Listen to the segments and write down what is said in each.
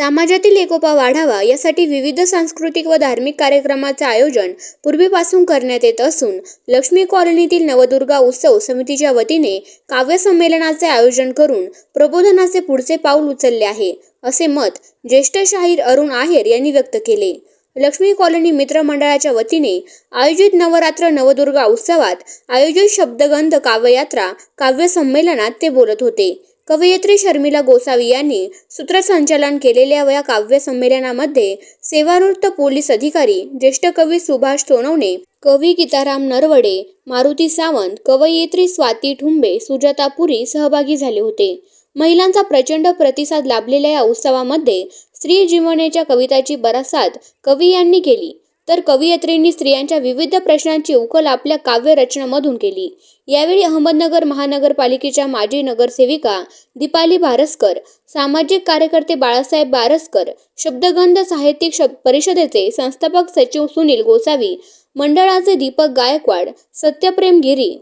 समाजातील एकोपा वाढावा यासाठी विविध सांस्कृतिक व धार्मिक कार्यक्रमाचे आयोजन पूर्वीपासून करण्यात येत असून लक्ष्मी कॉलनीतील नवदुर्गा उत्सव समितीच्या वतीने काव्य संमेलनाचे आयोजन करून प्रबोधनाचे पुढचे पाऊल उचलले आहे असे मत ज्येष्ठ शाहीर अरुण आहेर यांनी व्यक्त केले. लक्ष्मी कॉलनी मित्र मंडळाच्या वतीने आयोजित नवरात्र नवदुर्गा उत्सवात आयोजित शब्दगंध काव्ययात्रा काव्य संमेलनात ते बोलत होते. कवयित्री शर्मिला गोसावी यांनी सूत्रसंचालन केलेल्या या काव्य संमेलनामध्ये सेवानिवृत्त पोलीस अधिकारी ज्येष्ठ कवी सुभाष सोनवणे कवी गीताराम नरवडे मारुती सावंत कवयित्री स्वाती ठुंबे सुजाता पुरी सहभागी झाले होते. महिलांचा प्रचंड प्रतिसाद लाभलेल्या या उत्सवामध्ये स्त्री जीवनेच्या कविताची बरासात कवी यांनी केली. तर कवयित्रींनी स्त्रियांच्या विविध प्रश्नांची उकल आपल्या काव्य रचनामधून केली. यावेळी अहमदनगर महानगरपालिकेच्या माजी नगरसेविका दीपाली बारसकर सामाजिक कार्यकर्ते बाळासाहेब बारसकर शब्दगंध साहित्यिक शब परिषदेचे संस्थापक सचिव सुनील गोसावी मंडळाचे दीपक गायकवाड सत्यप्रेम गिरी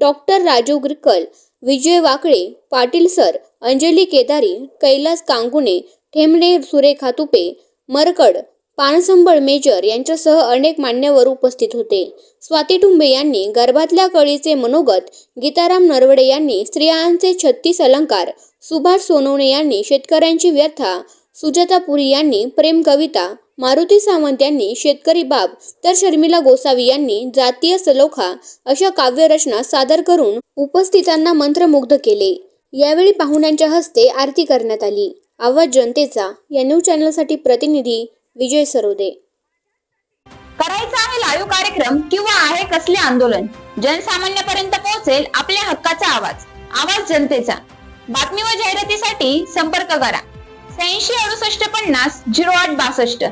डॉक्टर राजू ग्रिकल विजय वाकळे पाटील सर अंजली केदारी कैलास कांगुणे ठेमणे सुरेखा तुपे मरकड पानसंबळ मेजर यांच्यासह अनेक मान्यवर उपस्थित होते. स्वाती टुंबे यांनी गर्भातल्या कळीचे मनोगत गीताराम नरवडे यांनी स्त्रियांचे छत्तीस अलंकार सुभाष सोनवणे यांनी शेतकऱ्यांची व्यथा सुजाता पुरी यांनी प्रेम कविता मारुती सावंत यांनी शेतकरी बाब तर शर्मिला गोसावी यांनी जातीय सलोखा अशा काव्यरचना सादर करून उपस्थितांना मंत्रमुग्ध केले. यावेळी पाहुण्यांच्या हस्ते आरती करण्यात आली. आवाज जनतेचा या न्यूज चॅनलसाठी प्रतिनिधी विजय सरोदे. करायचा आहे लाईव्ह कार्यक्रम किंवा आहे कसले आंदोलन? जनसामान्यापर्यंत पोहोचेल आपल्या हक्काचा आवाज. आवाज जनतेचा. बातमी व जाहिरातीसाठी संपर्क करा. शहाऐंशी अडुसष्ट पन्नास झिरो आठ बासष्ट.